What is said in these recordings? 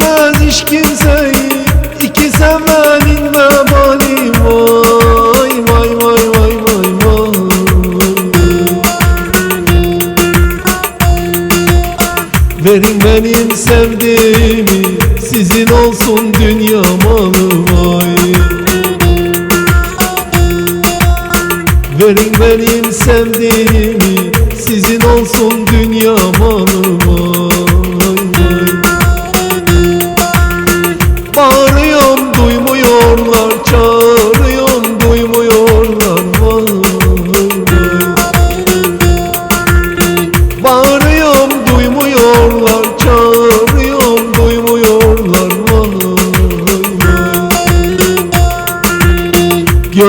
Etmez hiç kimseyi iki sevenin vebali Vay vay vay vay vay vay. Verin benim sevdiğimi Sizin olsun dünya malı vay. Verin benim sevdiğimi Sizin olsun dünya malı vay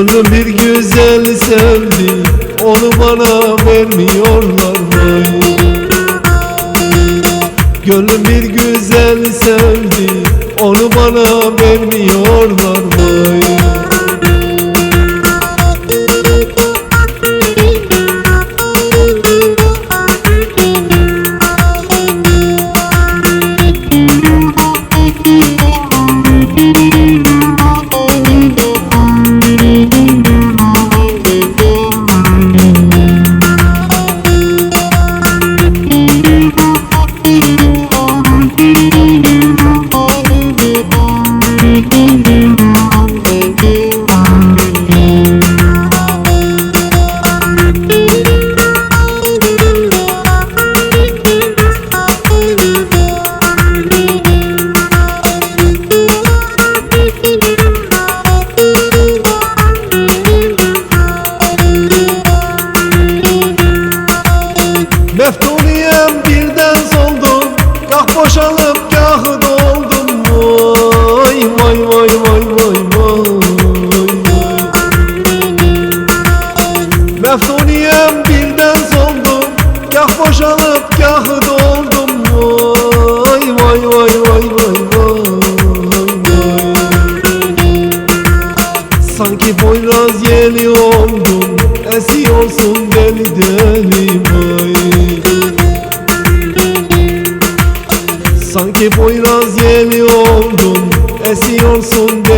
Gönlüm bir güzel sevdi Onu bana vermiyorlar vay Gönlüm bir güzel sevdi Onu bana vermiyorlar vay Meftuniyem birden soldum Kah boşalıp Kah boşalıp kah doldum. Vay vay vay vay vay vay vay. Sanki boyraz yeli oldum. Esiyorsun deli deli vay. Sanki boyraz yeli oldum. Esiyorsun deli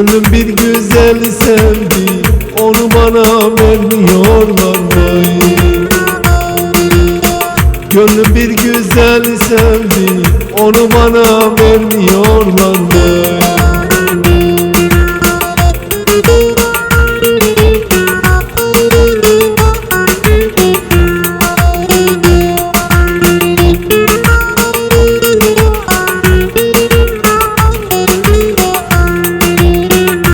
Gönlüm bir güzel sevdi Onu bana vermiyorlar vay Gönlüm bir güzel sevdi Onu bana vermiyorlar vay